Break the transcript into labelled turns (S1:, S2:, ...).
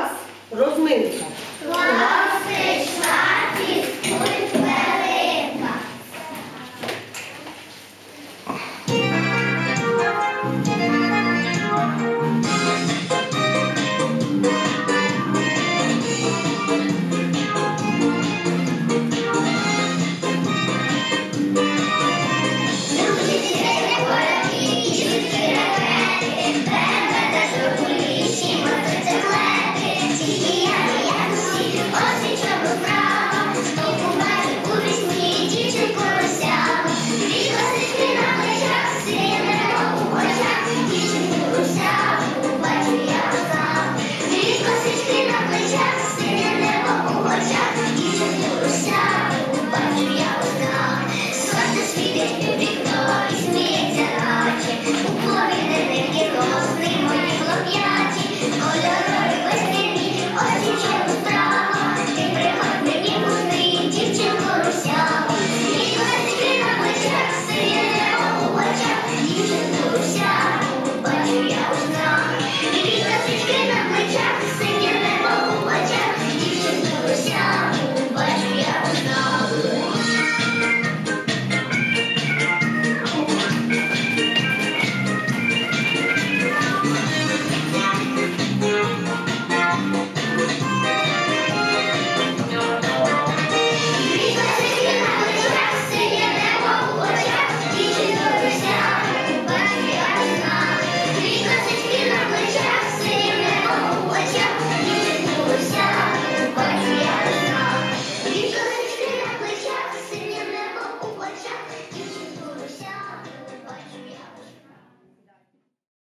S1: Тарас Розминка.
S2: 一直走向。